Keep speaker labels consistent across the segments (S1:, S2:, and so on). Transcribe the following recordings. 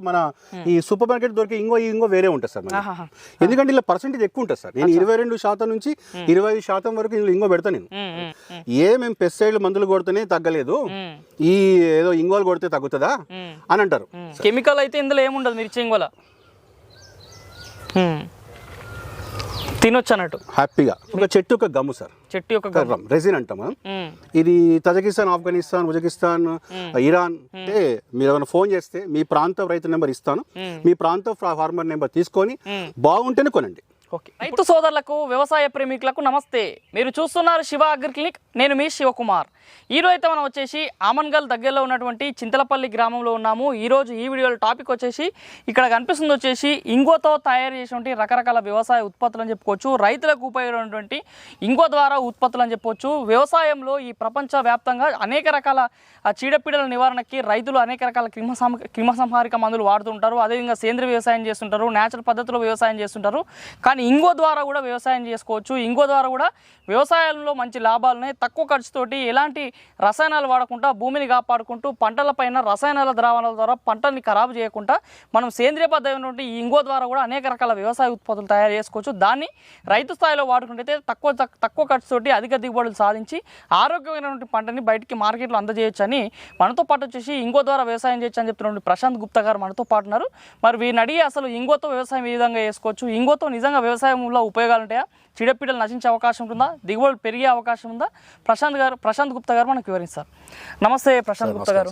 S1: మన ఈ super market దొరికే ఇంకో ఇంకో వేరే ఉంటుంది సార్. ఎందుకంటే ఇలా పర్సెంటేజ్ ఎక్కువ ఉంటుంది సార్. నేను ఇరవై రెండు శాతం నుంచి ఇరవై ఐదు శాతం వరకు ఇంకో పెడతా నేను. ఏ మేము పెస్టిసైడ్లు మందులు కొడితేనే తగ్గలేదు. ఈ ఏదో ఇంగోలు కొడితే తగ్గుతుందా. అని అంటారు.
S2: కెమికల్ అయితే ఇందులో ఏముండదు మిర్చి ఇంగువల ఉమ్. తినొచ్చు అన్నట్టు.
S1: హ్యాపీగా. ఒక చెట్టు ఒక గమ్ము సార్.
S2: చెట్టు యొక్క గమ్.
S1: రెసిన్ అంటాం మనం. ఇది తజకిస్తాన్ ఆఫ్ఘనిస్తాన్ ఉజకిస్తాన్ ఇరాన్. అంటే మీరు ఏమైనా ఫోన్ చేస్తే మీ ప్రాంత రైతు నెంబర్ ఇస్తాను. మీ ప్రాంత ఫార్మర్ నెంబర్ తీసుకొని బాగుంటేనే కొనండి.
S2: రైతు సోదరులకు వ్యవసాయ ప్రేమికులకు నమస్తే. మీరు చూస్తున్నారు శివ అగ్రి క్లినిక్. నేను మీ శివకుమార్. ఈరోజు అయితే మనం వచ్చేసి ఆమన్గల్ దగ్గరలో ఉన్నటువంటి చింతలపల్లి గ్రామంలో ఉన్నాము. ఈరోజు ఈ వీడియోలో టాపిక్ వచ్చేసి ఇక్కడ కనిపిస్తుంది వచ్చేసి ఇంగోతో తయారు చేసినటువంటి రకరకాల వ్యవసాయ ఉత్పత్తులు అని చెప్పుకోవచ్చు. రైతులకు ఉపయోగపడేటువంటి ఇంగో ద్వారా ఉత్పత్తులు అని చెప్పొచ్చు వ్యవసాయంలో ఈ ప్రపంచ వ్యాప్తంగా అనేక రకాల చీడపీడల నివారణకి రైతులు అనేక రకాల క్రిమసం క్రిమసంహారిక మందులు వాడుతుంటారు. అదేవిధంగా సేంద్రియ వ్యవసాయం చేస్తుంటారు. నేచురల్ పద్ధతిలో వ్యవసాయం చేస్తుంటారు. కానీ ఇంగో ద్వారా కూడా వ్యవసాయం చేసుకోవచ్చు. ఇంగో ద్వారా కూడా వ్యవసాయంలో మంచి లాభాలని తక్కువ ఖర్చుతోటి ఎలాంటి రసాయనాలు వాడకుండా భూమిని కాపాడుకుంటూ పంటలపైన రసాయనాల ద్రావణాల ద్వారా పంటల్ని ఖరాబు చేయకుండా మనం సేంద్రియ పద్ధతి నుండి ఈ ఇంగో ద్వారా కూడా అనేక రకాల వ్యవసాయ ఉత్పత్తులు తయారు చేసుకోవచ్చు. దాన్ని రైతు స్థాయిలో వాడుకుంటే తక్కువ తక్కువ ఖర్చుతోటి అధిక దిగుబడులు సాధించి ఆరోగ్యమైనటువంటి పంటని బయటికి మార్కెట్లో అందజేయొచ్చని మనతో పాటు వచ్చేసి ఇంగో ద్వారా వ్యవసాయం చేయొచ్చు అని చెప్తున్నటువంటి ప్రశాంత్ గుప్తా గారు మనతో పాటున్నారు మరి వీరిని అడిగి అసలు ఇంగోతో వ్యవసాయం ఏ విధంగా చేసుకోవచ్చు? ఇంగోతో నిజంగా వ్యవసాయంలో ఉపయోగాలు ఉంటాయా? చీడపీడలు నశించే అవకాశం ఉంటుందా? దిగుబడులు పెరిగే అవకాశం ఉందా? ప్రశాంత్ గారు ప్రశాంత్ గుప్తా గారు మనకు వివరిస్తారు. నమస్తే ప్రశాంత్ గుప్తా గారు.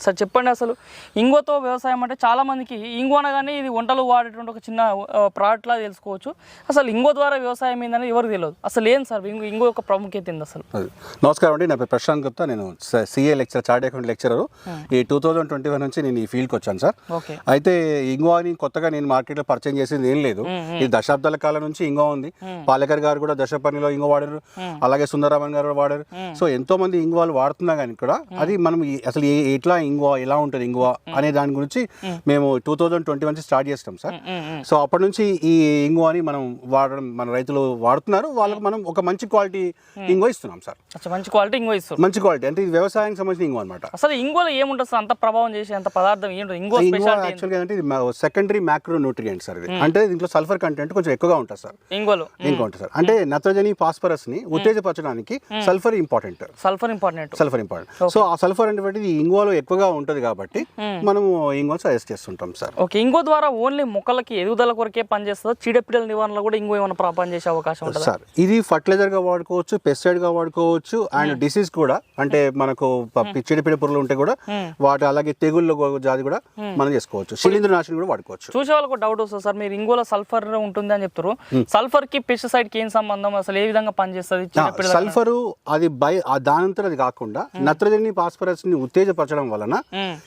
S2: సార్ చెప్పండి అసలు. ఇంగువతో వ్యవసాయం అంటే చాలా మందికి ఇంగు అనగానే ఇది వంటలు వాడేటువంటి ఒక చిన్న ప్రోడక్ట్ లా తెలుసుకోవచ్చు. అసలు ఇంగో ద్వారా వ్యవసాయం ఏందని ఎవరికి తెలియదు. అసలు ఏం సార్ ఇంగు ఇంగో యొక్క ప్రాముఖ్యత ఏంది అసలు.
S1: నమస్కారం అండి. నా పేరు ప్రశాంత్ గుప్తా. నేను CA lecture chart account lecturer. ఈ టూ థౌజండ్ ట్వంటీ వన్ నుంచి నేను ఈ ఫీల్డ్కి వచ్చాను సార్. అయితే ఇంగోని కొత్తగా నేను మార్కెట్లో పరిచయం చేసింది ఏం లేదు. ఇది దశాబ్దాల కాలం నుంచి ఇంగో ఉంది. పాలేకర్ గారు కూడా దశపర్ణిలో ఇంగో వాడారు. అలాగే సుందరరామన్ గారు వాడారు. సో ఎంతో మంది ఇంగువాలు వాడుతున్నా కానీ కూడా అది మనం ఈ- అసలు ఎట్లా ఇంగువ ఎలా ఉంటుంది ఇంగువ అనే దాని గురించి మేము. Two thousand twenty one start చేస్తాం సార్. సో అప్పటి నుంచి ఈ ఇంగువని మనం వాడడం మన రైతులు వాడుతున్నారు. వాళ్ళకి మనం ఒక మంచి క్వాలిటీ ఇంగువ ఇస్తున్నాం సార్.
S2: మంచి క్వాలిటీ ఇంగో ఇస్తారు
S1: మంచి క్వాలిటీ అంటే ఇది వ్యవసాయానికి సంబంధించిన ఇంగువ అనమాట
S2: అసలు ఇంగోలో ఏముంటుంది సార్? అంత ప్రభావం చేసే అంత పదార్థం ఏంటో? ఇంగో
S1: ఇంగువ యాక్చువల్గా అంటే ఇది సెకండరీ మ్యాక్రో న్యూట్రియంట్ సార్ ఇది. అంటే దీంట్లో సల్ఫర్ కంటెంట్ కొంచెం ఎక్కువగా ఉంటుంది సార్.
S2: ఇంగోలో
S1: ఇంకా ఉంటుంది సార్. అంటే నత్రజని ఫాస్ఫరస్ని ఉత్తేజపరచడానికి sulphur important
S2: sulphur important
S1: sulphur important so ఆ సల్ఫర్ అనేటువంటిది ఇంగువలో ఎక్కువగా ఉంటుంది కాబట్టి మనము ఇంగువ సజెస్ట్ చేస్తుంటాం సార్
S2: ఓకే ఇంగో ద్వారా ఓన్లీ మొక్కలకి ఎదుగుదల కొరకే పనిచేస్తుందా చీడపీడల నివారణలో కూడా ఇంగో ఏమైనా పనిచేసే అవకాశం ఉంటుందా?
S1: సార్ ఇది ఫర్టిలైజర్గా వాడుకోవచ్చు పెస్టిసైడ్గా వాడుకోవచ్చు అండ్ డిసీజ్ కూడా అంటే మనకు చిడిపిడి పురుగులు ఉంటే కూడా వాటి అలాగే తెగుళ్ళు జాతి కూడా మనం చేసుకోవచ్చు. శిలీంద్ర నాశనం కూడా వాడుకోవచ్చు.
S2: చూసే వాళ్ళకు డౌట్ వస్తుంది సార్ మీరు ఇంగోలో సల్ఫర్ ఉంటుంది అని చెప్తారు సల్ఫర్కి పెస్టిసైడ్కి ఏం సంబంధం? అసలు ఏ విధంగా పనిచేస్తుంది
S1: సల్ఫరు అది బై దానంతరం అది కాకుండా నత్రజని ఫాస్ఫరస్ని ఉత్తేజపరచడం వలన.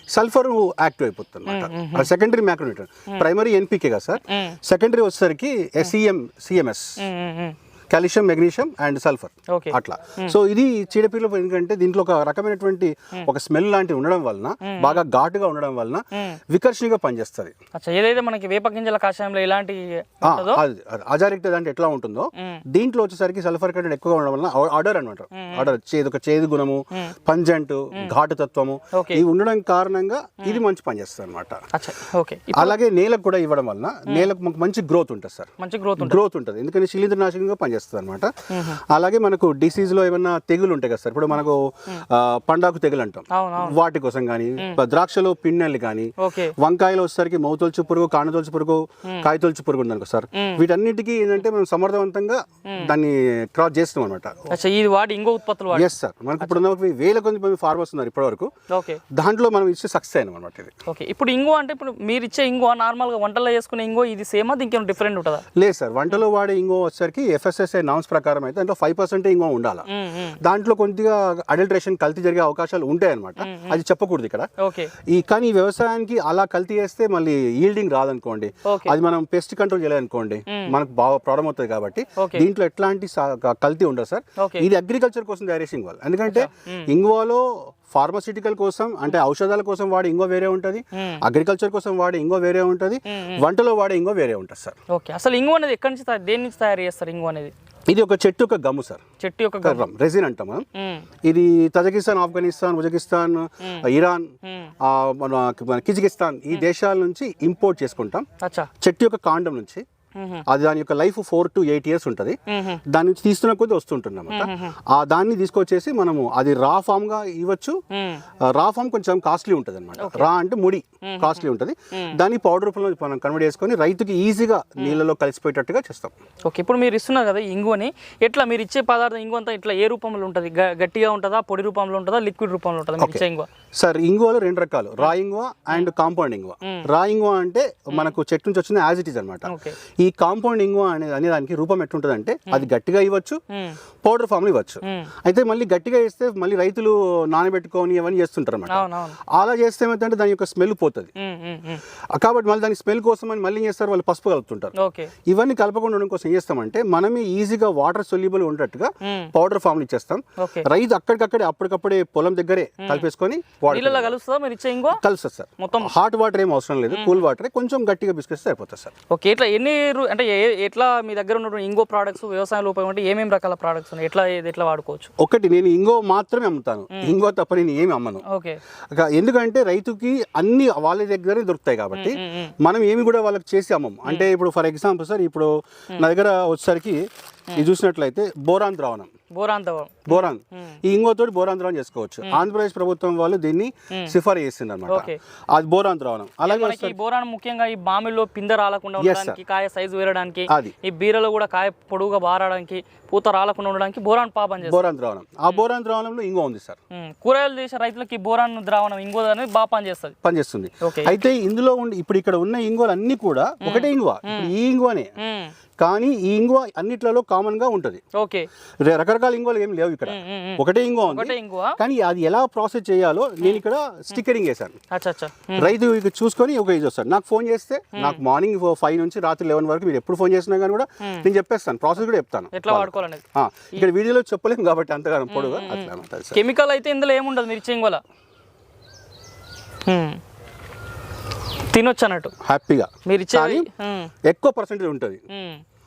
S1: సల్ఫర్ యాక్టివ్ అయిపోతుంది అనమాట సెకండరీ మ్యాక్రోన్యూట్రన్ ప్రైమరీ ఎన్పికే కదా సార్. సెకండరీ వచ్చేసరికి SEM CMS
S2: um, um.
S1: Calcium magnesium and sulphur. అట్లా. సో ఇది చీడపీడలు ఎందుకంటే దీంట్లో ఒక రకమైనటువంటి ఒక స్మెల్ లాంటివి ఉండడం వలన బాగా ఘాటుగా ఉండడం వలన వికర్షణగా పనిచేస్తుంది.
S2: ఏదైతే మనకి వేప గింజల కషాయంలో ఇలాంటి
S1: అజారిక్ట్ అంటే ఎట్లా ఉంటుందో దీంట్లో వచ్చేసరికి సల్ఫర్ కంటెంట్ ఎక్కువగా ఉండడం వలన ఆర్డర్ అనమాట ఆర్డర్ చేదు ఒక చేదు గుణము పంజెంట్ ఘాటు తత్వము. ఇవి ఉండడం కారణంగా ఇది మంచి పనిచేస్తుంది అనమాట అలాగే నేలకు కూడా ఇవ్వడం వలన నేలకు మంచి గ్రోత్ ఉంటుంది సార్.
S2: మంచి గ్రోత్ ఉంటుంది.
S1: గ్రోత్ ఉంటుంది. ఎందుకంటే శిలీంద్రనాశనంగా పనిచేస్తుంది. అనమాట అలాగే మనకు డిసీజ్లో ఏమైనా తెగులు ఉంటాయి కదా సార్? ఇప్పుడు మనకు పండాకు తెగులు అంటాం వాటి కోసం కానీ ద్రాక్షలో పిన్నెల్లి కానీ వంకాయలు వచ్చేసరికి మౌతొలుచు పురుగు కానతొలుచు పురుగు కాయతొలుచు పురుగు ఉంది సార్. వీటన్నిటికీ ఏంటంటే మనం సమర్థవంతంగా దాన్ని క్రాస్ చేస్తాం అనమాట
S2: ఇది వాడి ఇంకో ఉత్పత్తులు
S1: ఎస్ సార్ మనకు ఇప్పుడు వేల మంది ఫార్మర్స్ ఉన్నారు ఇప్పటివరకు.
S2: ఓకే.
S1: దాంట్లో మనం ఇచ్చే సక్సెస్ అయినాం అనమాట ఇది.
S2: ఓకే. ఇప్పుడు ఇంగో అంటే ఇప్పుడు మీరు ఇచ్చే ఇంగో నార్మల్గా వంటల్లో చేసుకునే ఇంగో ఇది సేమా? దీనికి డిఫరెంట్ ఉంటుందా?
S1: లేదు సార్. వంటలో వాడే ఇంగో వచ్చేసరికి ఎఫ్ఎస్ఎస్ఐ నామ్స్ ప్రకారం అయితే దాంట్లో ఫైవ్ పర్సెంట్ ఇంగో ఉండాలి. దాంట్లో కొద్దిగా అడల్ట్రేషన్ కల్తీ జరిగే అవకాశాలు ఉంటాయి అనమాట అది చెప్పకూడదు ఇక్కడ. ఈ కానీ వ్యవసాయానికి అలా కల్తీ చేస్తే మళ్ళీ ఈల్డింగ్ రాదనుకోండి. అది మనం పెస్ట్ కంట్రోల్ చేయలేదనుకోండి మనకు బాగా ప్రాబ్లం అవుతుంది కాబట్టి. దీంట్లో ఎట్లాంటి కల్తీ ఉండదు సార్. ఇది అగ్రికల్చర్ కోసం తయారు చేసే ఇంగువ ఎందుకంటే ఇంగువలో ఫార్మసిటికల్ కోసం అంటే ఔషధాల కోసం వాడే ఇంగో వేరే ఉంటుంది. అగ్రికల్చర్ కోసం వాడే ఇంగో వేరే ఉంటుంది. వంటలో వాడే ఇంగో వేరే ఉంటుంది సార్
S2: ఓకే అసలు ఇంగో అనేది ఎక్కడి నుంచి దేని నుంచి తయారు చేస్తారు ఇంగో అనేది?
S1: ఇది ఒక చెట్టు ఒక గమ్ము సార్
S2: చెట్టు యొక్క గమ్.
S1: రెజిన్ అంటాం మనం. ఇది తజకిస్తాన్ ఆఫ్ఘనిస్తాన్ ఉజకిస్తాన్ ఇరాన్ మన కిజికిస్తాన్ ఈ దేశాల నుంచి ఇంపోర్ట్ చేసుకుంటాం. చెట్టు యొక్క కాండం నుంచి. అది దాని యొక్క life four to eight years ఉంటుంది. దాని నుంచి తీస్తున్న కొద్దీ వస్తుంటుంది అనమాట ఆ దాన్ని తీసుకొచ్చేసి మనము అది రా ఫామ్గా ఇవ్వచ్చు. రా ఫామ్ కొంచెం కాస్ట్లీ ఉంటుంది అనమాట రా అంటే ముడి కాస్ట్లీ ఉంటుంది. దాన్ని పౌడర్ రూపంలో మనం కన్వర్ట్ చేసుకొని రైతుకి ఈజీగా నీళ్ళలో కలిసిపోయేటట్టుగా చేస్తాం.
S2: ఓకే ఇప్పుడు మీరు ఇస్తున్నారు కదా ఇంగువని. ఎట్లా మీరు ఇచ్చే పదార్థం ఇంగు అంతా ఇట్లా ఏ రూపంలో ఉంటుంది? గట్టిగా ఉంటుందా పొడి రూపంలో ఉంటుందా లిక్విడ్ రూపంలో ఉంటుందా ఇంగువ?
S1: సార్ ఇంగువలో రెండు రకాలు. రా ఇంగువ అండ్ కాంపౌండ్ ఇంగువ. రా ఇంగువ అంటే మనకు చెట్టు నుంచి వచ్చిన యాజ్ ఇట్ ఈస్ అనమాట ఈ కాంపౌండ్ ఇంగువ అనే అనే దానికి రూపం ఎట్లుంటుంది అంటే అది గట్టిగా ఇవ్వచ్చు. పౌడర్ ఫామ్ ఇవ్వచ్చు. అయితే మళ్ళీ గట్టిగా ఇస్తే మళ్ళీ రైతులు నానబెట్టుకొని అవన్నీ చేస్తుంటారు అనమాట అలా చేస్తే ఏమైతే దాని యొక్క స్మెల్ పోతుంది. కాబట్టి మళ్ళీ దాని స్మెల్ కోసం అని మళ్ళీ చేస్తారు? వాళ్ళు పసుపు కలుపుతుంటారు. ఇవన్నీ కలపకుండా ఉండడం కోసం ఏం చేస్తామంటే మనమే ఈజీగా వాటర్ సొల్యూబుల్ ఉండేట్టుగా. పౌడర్ ఫామ్ ఇచ్చేస్తాం. రైతు అక్కడికక్కడే అప్పటికప్పుడే పొలం దగ్గరే కలిపేసుకొని
S2: కలుస్తుందా?
S1: సార్.
S2: మొత్తం.
S1: హాట్ వాటర్ ఏం అవసరం లేదు. కూల్ వాటర్ కొంచెం గట్టిగా బిస్కెట్స్ సరిపోతుంది సార్.
S2: ఓకే. ఇట్లా ఎన్ని అంటే ఎట్లా మీ దగ్గర ఉన్న ఇంగో ప్రోడక్ట్స్ వ్యవసాయంలో ఉపయోగపడే ఏమేమి రకాల ప్రోడక్ట్స్ ఉన్నాయి? ఎట్లా ఏది ఎట్లా వాడుకోవచ్చు?
S1: ఒకటి నేను ఇంగో మాత్రమే అమ్ముతాను. ఇంగో తప్ప నేను ఏమి అమ్మను.
S2: ఓకే.
S1: ఎందుకంటే రైతుకి అన్ని వాళ్ళ దగ్గరే దొరుకుతాయి కాబట్టి. మనం ఏమి కూడా వాళ్ళకి చేసి అమ్మం. అంటే ఇప్పుడు ఫర్ ఎగ్జాంపుల్ సార్ ఇప్పుడు నా దగ్గర వచ్చేసరికి ఇది చూసినట్లయితే బోరాన్ ద్రావణం.
S2: బోరాంతవం
S1: బోరాన్ ఈ ఇంగోతోటి బోరాన్ ద్రావణం చేసుకోవచ్చు ఆంధ్రప్రదేశ్ ప్రభుత్వం వాళ్ళు దీన్ని సిఫారసు చేసింది అనమాట. అది బోరాన్ ద్రావణం అలాగే
S2: బోరాన్ ముఖ్యంగా ఈ బామిలో పిందె రాలకుండా ఉండడానికి కాయ సైజు వేరడానికి
S1: అది.
S2: ఈ బీరలో కూడా కాయ పొడుగుగా బారడానికి పూత రాలకుండా ఉండడానికి బోరాన్ పాపం
S1: బోరాన్ ద్రావణం ఆ బోరాన్ ద్రావణంలో ఇంగో ఉంది సార్
S2: కూరగాయలు చేసే రైతులకి బోరాన్ ద్రావణం ఇంకో అనేది బాగా పనిచేస్తుంది.
S1: పనిచేస్తుంది. అయితే ఇందులో ఉండి ఇప్పుడు ఇక్కడ ఉన్న ఇంగువలు అన్ని కూడా ఒకటే ఇంగువ. ఈ ఇంగువనే. కానీ ఈ ఇంగువ అన్నిట్లలో కామన్గా ఉంటుంది.
S2: ఓకే.
S1: రకరకాల ఇంగువలు ఏం లేవు ఇక్కడ. ఒకటే ఇంగువ ఉంది. కానీ అది ఎలా ప్రాసెస్ చేయాలో నేను ఇక్కడ స్టిక్కరింగ్
S2: ఉమ్,
S1: రైతు చూసుకొని ఒక ఇది వస్తాడు. నాకు ఫోన్ చేస్తే నాకు మార్నింగ్ ఫైవ్ నుంచి రాత్రి లెవెన్ వరకు మీరు ఎప్పుడు ఫోన్ చేసినా కానీ కూడా నేను చెప్పేస్తాను. ప్రాసెస్ కూడా చెప్తాను. ఇక్కడ వీడియోలో చెప్పలేము కాబట్టి అంతగా పొడుగా అట్లా.
S2: కెమికల్ అయితే ఇందులో ఏముండదు మీరు ఉమ్. తినొచ్చు అన్నట్టు
S1: హ్యాపీగా
S2: మీరు ఇచ్చే
S1: కానీ
S2: ఉమ్,
S1: ఎక్కువ పర్సెంటేజ్ ఉంటుంది.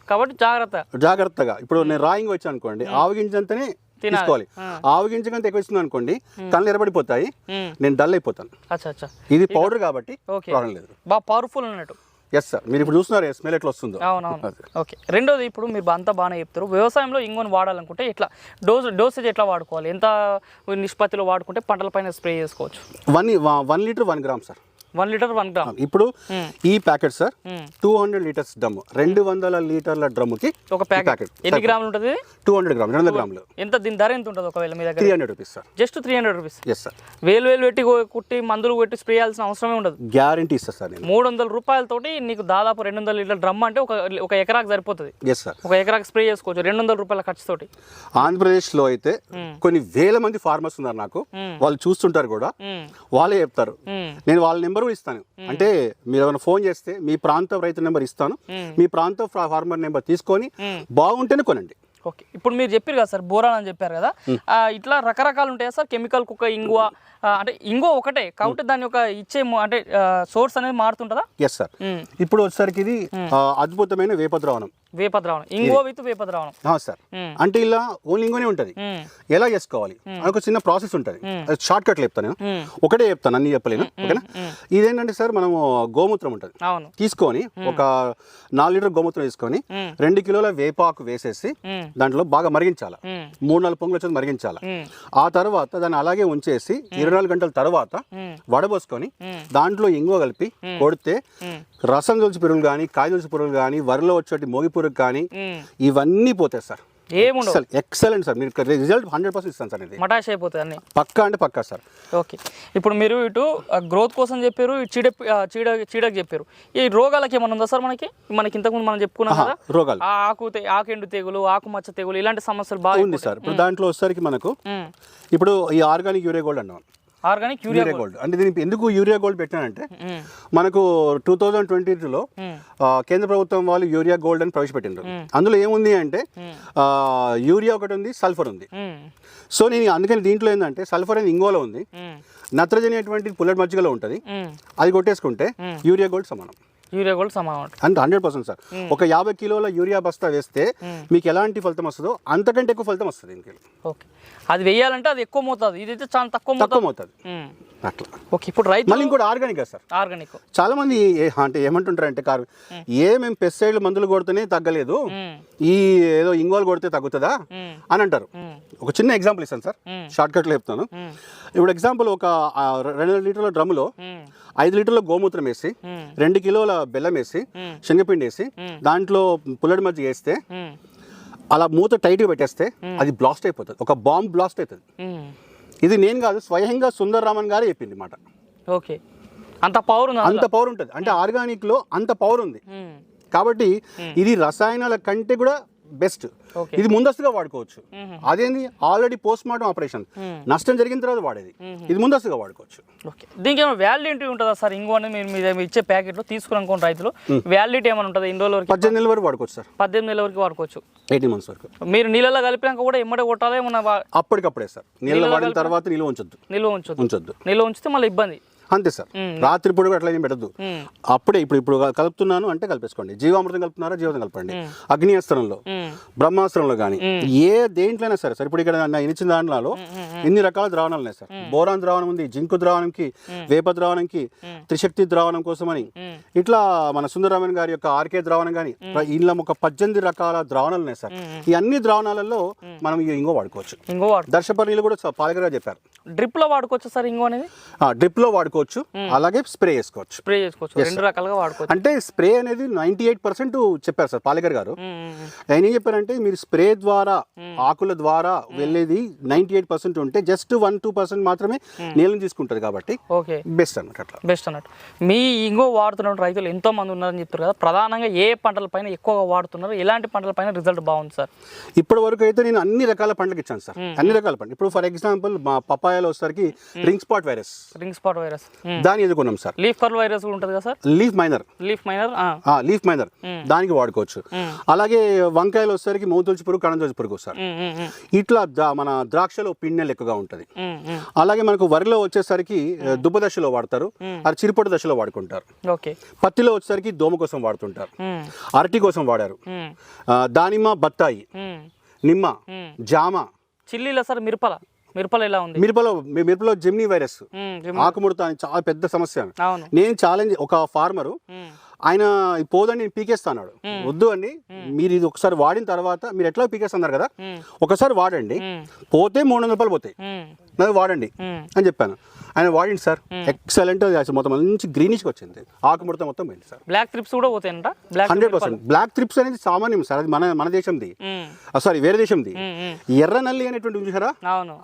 S2: కాబట్టి జాగ్రత్త.
S1: జాగ్రత్తగా. ఇప్పుడు నేను రాయింగ్ వచ్చాను అనుకోండి ఆవగించంతనే తీసుకోవాలి. ఆవగించకంత ఎక్కువ ఇస్తుంది అనుకోండి కళ్ళు ఎరబడిపోతాయి
S2: ఉమ్,
S1: నేను డల్ అయిపోతాను. ఇది పౌడర్ కాబట్టి ప్రాబ్లం లేదు.
S2: బాగా పవర్ఫుల్ అన్నట్టు.
S1: ఎస్ సార్ మీరు ఇప్పుడు చూస్తున్నారు స్మెల్ ఎట్లా వస్తుందో.
S2: అవునవును. ఓకే. రెండోది ఇప్పుడు మీరు అంతా బాగానే చెప్తారు. వ్యవసాయంలో ఇంకొన్ని వాడాలనుకుంటే ఎట్లా? డోస్ డోసేజ్ ఎట్లా వాడుకోవాలి? ఎంత నిష్పత్తిలో వాడుకుంటే పంటలపైన స్ప్రే చేసుకోవచ్చు?
S1: One one litre one gram sir
S2: one litre one gram
S1: ఇప్పుడు ఈ packet sir. Two hundred litres drum. రెండు వందల లీటర్ల డ్రమ్ముకి
S2: ఒక ప్యాకెట్. ఎన్ని గ్రాములు ఉంటుంది?
S1: టూ హండ్రెడ్ గ్రామ్ రెండు గ్రాములు.
S2: ఎంత దీని ధర ఎంత ఉంటుంది ఒకవేళ మీ దగ్గర?
S1: Three hundred rupees sir
S2: just three hundred rupees
S1: yes sir
S2: వేలు వేలు పెట్టి కో- కుట్టి మందులు పెట్టి స్ప్రే చేయాల్సిన అవసరమే ఉండదు.
S1: గ్యారంటీ ఇస్తా సార్
S2: మూడు వందల రూపాయలతోటి నీకు దాదాపు రెండు వందల లీటర్ డ్రమ్ అంటే ఒక ఒక ఎకరాకు సరిపోతుంది.
S1: ఎస్ సార్
S2: ఒక ఎకరాకు స్ప్రే చేసుకోవచ్చు రెండు వందల రూపాయల ఖర్చుతోటి.
S1: ఆంధ్రప్రదేశ్లో అయితే కొన్ని వేల మంది ఫార్మర్స్ ఉన్నారు నాకు. వాళ్ళు చూస్తుంటారు కూడా. వాళ్ళే చెప్తారు. నేను వాళ్ళ నెంబర్ కూడా ఇస్తాను. అంటే మీరు ఏమైనా ఫోన్ చేస్తే మీ ప్రాంత రైతు నెంబర్ ఇస్తాను. మీ ప్రాంత ఫార్మర్ నెంబర్ తీసుకొని. బాగుంటేనే కొనండి.
S2: ఓకే. ఇప్పుడు మీరు చెప్పారు కదా సార్ బోరాన్ అని చెప్పారు కదా. ఇట్లా రకరకాలు ఉంటాయా సార్? కెమికల్ కుక్క ఇంగువ అంటే ఇంగువ ఒకటే కాబట్టి దాని యొక్క ఇచ్చే అంటే సోర్స్ అనేది మారుతుంటుందా?
S1: Yes sir. ఇప్పుడు వచ్చేసరికి ఇది అద్భుతమైన వేప ద్రావణం
S2: వేప ద్రావణం ఇంగువ విత్ వేప ద్రావణం
S1: ఆ, సార్. అంటే ఇలా ఓన్లీ ఇంకోనే ఉంటుంది. ఎలా చేసుకోవాలి? అని ఒక చిన్న ప్రాసెస్ ఉంటుంది. షార్ట్ కట్లు చెప్తాను నేను. ఒకటే చెప్తాను అన్ని చెప్పలేను. ఓకేనా? ఇదేంటంటే సార్ మనము గోమూత్రం ఉంటుంది. తీసుకొని ఒక నాలుగు లీటర్ గోమూత్రం తీసుకొని. రెండు కిలోల వేపాకు వేసేసి. దాంట్లో బాగా మరిగించాలి. మూడు నాలుగు పొంగులు వచ్చేది మరిగించాలి. ఆ తర్వాత దాన్ని అలాగే ఉంచేసి ఇరవై నాలుగు గంటల తర్వాత. వడబోసుకొని. దాంట్లో ఇంగువ కలిపి కొడితే. రసం తులసి పురుగులు కానీ కాయ తులసి పురుగులు కానీ వరిలో వచ్చేటి మోగి పురుగు కానీ. ఇవన్నీ పోతాయి సార్. Excellent sir. మీరు రిజల్ట్ హండ్రెడ్ పర్సెంట్ ఇస్తాను సార్ ఇది.
S2: మటాష్ అయిపోతుంది అన్ని.
S1: పక్కా అంటే పక్కా సార్.
S2: ఓకే. ఇప్పుడు మీరు ఇటు గ్రోత్ కోసం చెప్పారు చీడ చీడ చీడకు చెప్పారు. ఈ రోగాలకి ఏమైనా ఉందా సార్ మనకి? మనకి ఇంతకుముందు మనం చెప్పుకున్నాం కదా?
S1: రోగాలు.
S2: ఆకు ఆకెండు తెగులు ఆకు మచ్చ తెగులు ఇలాంటి సమస్యలు బాగా
S1: ఉంది సార్. ఇప్పుడు దాంట్లో వచ్చేసరికి మనకు. ఇప్పుడు ఈ ఆర్గానిక్ యూరియా గోల్డ్ అన్నాం.
S2: Organic urea
S1: gold. అంటే దీనికి ఎందుకు యూరియా గోల్డ్ పెట్టానంటే. మనకు టూ థౌజండ్ ట్వంటీ టూలో. కేంద్ర ప్రభుత్వం వాళ్ళు యూరియా గోల్డ్ అని ప్రవేశపెట్టినారు అందులో ఏముంది అంటే యూరియా ఒకటి ఉంది సల్ఫర్ ఉంది. సో నేను అందుకని దీంట్లో ఏంటంటే సల్ఫర్ అనేది ఇంగోలో ఉంది. నత్రజని అటువంటి పుల్లటి మజ్జిగలో ఉంటుంది. అది కొట్టేసుకుంటే యూరియా గోల్డ్ సమానం.
S2: యూరియా కూడా సమానం అంట.
S1: అంటే హండ్రెడ్ పర్సెంట్ సార్. ఒక యాభై కిలోల యూరియా బస్తా వేస్తే మీకు ఎలాంటి ఫలితం వస్తుందో అంతకంటే ఎక్కువ ఫలితం వస్తుంది దీనికి.
S2: ఓకే. అది వేయాలంటే అది ఎక్కువ మోతాదు. ఇదైతే చాలా తక్కువ
S1: తక్కువ
S2: మోతాదు. ఉమ్.
S1: అట్లా.
S2: ఓకే ఇప్పుడు రైతు
S1: మళ్ళీ ఇంకోటి ఆర్గానిక్ సార్.
S2: ఆర్గానిక్.
S1: చాలా మంది అంటే ఏమంటుంటారు అంటే కారు ఏ మేము పెస్టిసైడ్లు మందులు కొడితేనే తగ్గలేదు ఈ ఏదో ఇంగోలు కొడితే తగ్గుతుందా అని అంటారు. ఒక చిన్న ఎగ్జాంపుల్ ఇస్తాను సార్. షార్ట్ కట్లో చెప్తాను. ఇప్పుడు ఎగ్జాంపుల్ ఒక రెండు లీటర్ల డ్రమ్ములో ఐదు లీటర్ల గోమూత్రం వేసి రెండు కిలోల బెల్లం వేసి శనగపిండి వేసి దాంట్లో పుల్లడి మజ్జిగ వేస్తే అలా మూత టైట్గా పెట్టేస్తే అది బ్లాస్ట్ అయిపోతుంది. ఒక బాంబ్ బ్లాస్ట్ అవుతుంది. ఇది నేను కాదు స్వయంగా సుందర్ రామన్ గారే చెప్పింది మాట.
S2: ఓకే. అంత పవర్
S1: అంత పవర్ ఉంటుంది. అంటే ఆర్గానిక్లో అంత పవర్ ఉంది. కాబట్టి ఇది రసాయనాల కంటే కూడా బెస్ట్. ఇది ముందస్తుగా వాడుకోవచ్చు. అదేంది? ఆల్రెడీ పోస్ట్ మార్టం ఆపరేషన్ నష్టం జరిగిన తర్వాత వాడేది. ఇది ముందస్తుగా వాడుకోవచ్చు.
S2: దీనికి ఏమైనా వ్యాలిడిటీ ఉంటుందా సార్? ఇంకో అనేది మీరు మీరు ఇచ్చే ప్యాకెట్లో తీసుకుని రైతులు. వ్యాలిడిటీ ఏమైనా ఉంటుంది? ఇన్ని రోజుల వరకు
S1: పద్దెనిమిది నెలల వరకు వాడుకోవచ్చు సార్.
S2: పద్దెనిమిది నెలల వరకు వాడుకోవచ్చు.
S1: ఎయిటీన్ మంత్స్ వరకు.
S2: మీరు నీళ్ళలో కలిపినాక కూడా ఎమ్మడే కొట్టాలి ఏమన్నా
S1: అప్పటికప్పుడే సార్. నీళ్ళు వాడిన తర్వాత నిల్వ ఉంచొద్దు.
S2: నిల్వ ఉంచొద్దు.
S1: ఉంచొద్దు.
S2: నిల్వ ఉంచితే మళ్ళీ ఇబ్బంది.
S1: అంతే సార్. రాత్రి పూట కూడా అట్లా ఏం పెట్టద్దు. అప్పుడే ఇప్పుడు ఇప్పుడు కలుపుతున్నాను అంటే కలిపేసుకోండి. జీవామృతం కలుపుతున్నారా? జీవితం కలపండి. అగ్నియాస్త్రంలో
S2: మ్మ్.
S1: బ్రహ్మాస్త్రంలో కానీ ఏ దేంట్లోనే సరే సార్. ఇప్పుడు ఇక్కడ ఇచ్చిన దాంట్లో ఇన్ని రకాల ద్రావణాలు ఉన్నాయి సార్. బోరాన్ ద్రావణం ఉంది జింకు ద్రావణంకి వేప ద్రావణంకి త్రిశక్తి ద్రావణం కోసమని. ఇట్లా మన సుందరరామన్ గారి యొక్క ఆర్కే ద్రావణం కానీ ఇలా ఒక పద్దెనిమిది రకాల ద్రావణాలు ఉన్నాయి సార్. ఈ అన్ని ద్రావణాలలో మనం ఇంగో వాడుకోవచ్చు. దర్శపర్ణిలు కూడా పాలకరా చెప్పారు.
S2: డ్రిప్లో వాడుకోవచ్చు సార్ ఇంకో అనేది?
S1: డ్రిప్లో వాడుకోవచ్చు. అలాగే స్ప్రే చేసుకోవచ్చు.
S2: స్ప్రే చేసుకోవచ్చు. రెండు రకాలుగా వాడుకోవచ్చు.
S1: అంటే స్ప్రే అనేది నైంటీ ఎయిట్ పర్సెంట్ చెప్పారు సార్ పాలేకర్ గారు. ఆయన ఏం చెప్పారంటే మీరు స్ప్రే ద్వారా ఆకుల ద్వారా వెళ్ళేది నైంటీ ఎయిట్ పర్సెంట్ ఉంటే జస్ట్ వన్ టూ పర్సెంట్ మాత్రమే నీళ్ళని తీసుకుంటుంది కాబట్టి
S2: ఓకే.
S1: బెస్ట్ అన్నమాట అట్లా.
S2: బెస్ట్ అన్నట్టు. మీ ఇంగో వాడుతున్న రైతులు ఎంతో మంది ఉన్నారని చెప్తారు కదా ప్రధానంగా ఏ పంటలపైన ఎక్కువగా వాడుతున్నారు? ఎలాంటి పంటలపైన రిజల్ట్ బాగుంది సార్?
S1: ఇప్పటి వరకు అయితే నేను అన్ని రకాల పంటలకు ఇచ్చాను సార్. అన్ని రకాల పంట. ఇప్పుడు ఫర్ ఎగ్జాంపుల్ మా పపాయాలో వచ్చేసరికి ring spot virus.
S2: Ring spot virus.
S1: దాన్ని ఎదుర్కొన్నాం సార్.
S2: లీఫ్ కర్ల్ వైరస్ ఉంటుంది కదా sir?
S1: Leaf miner.
S2: Leaf miner
S1: leaf miner. దానికి వాడుకోవచ్చు. అలాగే వంకాయలు వచ్చేసరికి మౌతుల్చి పురుగు కణంతొలిచి పురుగు సార్. ఇట్లా మన ద్రాక్షలో పిండెలు ఎక్కువగా ఉంటుంది. అలాగే మనకు వరిలో వచ్చేసరికి దుబ్బ దశలో వాడతారు. అది చిరుపొడి దశలో వాడుకుంటారు. పత్తిలో వచ్చేసరికి దోమ కోసం వాడుతుంటారు. అరటి కోసం వాడారు. దానిమ్మ బత్తాయి నిమ్మ జామ.
S2: చిల్లీలో సార్ మిరపల? మిరపల ఎలా ఉంది?
S1: మిరపలో మీ- మిరపలో జెమ్నీ వైరస్. ఆకుముడత అని చాలా పెద్ద సమస్య నేను ఛాలెంజ్ ఒక ఫార్మరు. ఆయన పోదని నేను పీకేస్తాడు వద్దు అండి మీరు ఇది ఒకసారి వాడిన తర్వాత మీరు ఎట్లా పీకేస్తున్నారు కదా? ఒకసారి వాడండి. పోతే మూడు వందల రూపాయలు పోతాయి. నాకు వాడండి. అని చెప్పాను. ఆయన వాడింది సార్. ఎక్సలెంట్ మొత్తం మంచి గ్రీనిష్కి వచ్చింది. ఆకుముడత మొత్తం పోయింది సార్.
S2: బ్లాక్ ట్రిప్స్ కూడా పోతాయంట? Black
S1: hundred percent black thrips అనేది సామాన్యం సార్. అది మన మన దేశంది. సారీ వేరే దేశంది. ఎర్ర నల్లి అనేటువంటి చూసారా?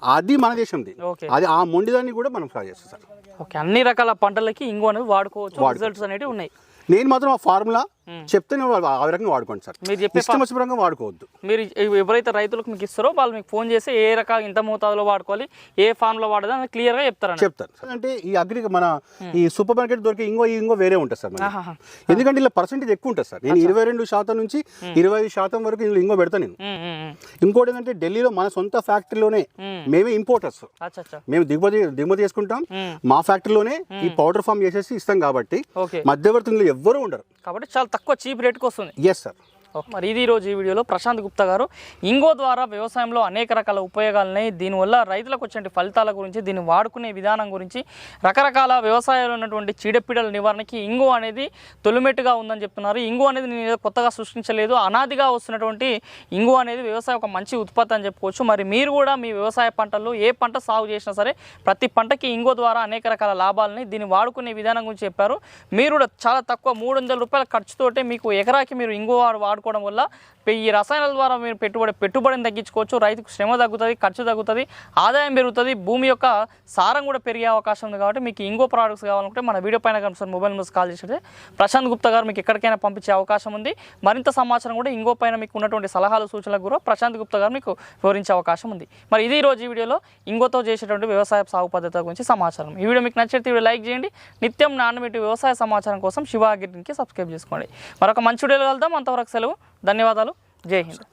S1: అది మన దేశంది. అది ఆ మొండిదాన్ని కూడా మనం ఫ్రై చేస్తాం సార్.
S2: ఓకే. అన్ని రకాల పంటలకి ఇంకో అనేది వాడుకోవచ్చు. రిజల్ట్స్ అనేవి ఉన్నాయి.
S1: నేను మాత్రం ఆ ఫార్ములా చెప్తే నేను ఆ రకంగా వాడుకోండి సార్.
S2: మీరు చెప్పే
S1: ఇష్టం వచ్చిన రకంగా వాడుకోవద్దు.
S2: మీరు ఎవరైతే రైతులకు మీకు ఇస్తారో వాళ్ళు మీకు ఫోన్ చేసి ఏ రకాల ఇంత మోతాదులో వాడుకోవాలి ఏ ఫామ్లో వాడదు అని క్లియర్గా చెప్తారండి
S1: చెప్తాను సార్ అంటే ఈ అగ్రి మన ఈ సూపర్ మార్కెట్ దొరికే ఇంకో ఇంకో వేరే ఉంటుంది సార్. ఎందుకంటే ఇలా పర్సెంటేజ్ ఎక్కువ ఉంటుంది సార్. నేను ఇరవై రెండు శాతం నుంచి ఇరవై ఐదు శాతం వరకు ఇంకో పెడతాను నేను. ఇంకోటి ఏంటంటే ఢిల్లీలో మన సొంత ఫ్యాక్టరీలోనే
S2: మ్మ్.
S1: ఇంపోర్టర్స్ మేము దిగుమతి దిగుమతి చేసుకుంటాం. మా ఫ్యాక్టరీలోనే ఈ పౌడర్ ఫామ్ చేసేసి ఇస్తాం కాబట్టి మధ్యవర్తులు ఎవ్వరూ ఉండరు.
S2: కాబట్టి చాలా తక్కువ చీప్ రేట్కి వస్తుంది
S1: ఎస్ సార్
S2: మరి ఇది ఈరోజు ఈ వీడియోలో ప్రశాంత్ గుప్తా గారు. ఇంగో ద్వారా వ్యవసాయంలో అనేక రకాల ఉపయోగాలున్నాయి. దీనివల్ల రైతులకు వచ్చే ఫలితాల గురించి దీన్ని వాడుకునే విధానం గురించి రకరకాల వ్యవసాయంలో ఉన్నటువంటి చీడపీడల నివారణకి ఇంగో అనేది తొలిమెట్టుగా ఉందని చెప్తున్నారు. ఇంగో అనేది నేను కొత్తగా సృష్టించలేదు. అనాదిగా వస్తున్నటువంటి ఇంగో అనేది వ్యవసాయం ఒక మంచి ఉత్పత్తి అని చెప్పుకోవచ్చు. మరి మీరు కూడా మీ వ్యవసాయ పంటల్లో ఏ పంట సాగు చేసినా సరే ప్రతి పంటకి ఇంగో ద్వారా అనేక రకాల లాభాలని దీన్ని వాడుకునే విధానం గురించి చెప్పారు. మీరు కూడా చాలా తక్కువ మూడు వందల రూపాయల ఖర్చుతోటే మీకు ఎకరాకి మీరు ఇంగో వాడు వాడుకోవడం వల్ల ఈ రసాయనాల ద్వారా మీరు పెట్టుబడి పెట్టుబడిని తగ్గించుకోవచ్చు. రైతుకు శ్రమ తగ్గుతుంది ఖర్చు తగ్గుతుంది ఆదాయం పెరుగుతుంది భూమి యొక్క సారం కూడా పెరిగే అవకాశం ఉంది కాబట్టి మీకు ఇంగో ప్రోడక్ట్స్ కావాలంటే మన వీడియో పైన కనుక మొబైల్ నెంబర్స్ కాల్ చేసి ప్రశాంత్ గుప్తా గారు మీకు ఎక్కడికైనా పంపించే అవకాశం ఉంది. మరింత సమాచారం కూడా ఇంగో పైన మీకు ఉన్నటువంటి సలహాలు సూచనలకు కూడా ప్రశాంత్ గుప్తా గారు మీకు వివరించే అవకాశం ఉంది. మరి ఇది రోజు ఈ వీడియోలో ఇంగోతో చేసేటువంటి వ్యవసాయ సాగు పద్ధతుల గురించి సమాచారం. ఈ వీడియో మీకు నచ్చితే వీడియో లైక్ చేయండి. నిత్యం నాన్నమేటి వ్యవసాయ సమాచారం కోసం శివాగిరికి సబ్స్క్రైబ్ చేసుకోండి. మరొక మంచి వీడియోలో వెళ్దాం అంతవరకు సెలవు ధన్యవాదాలు. జై హింద్.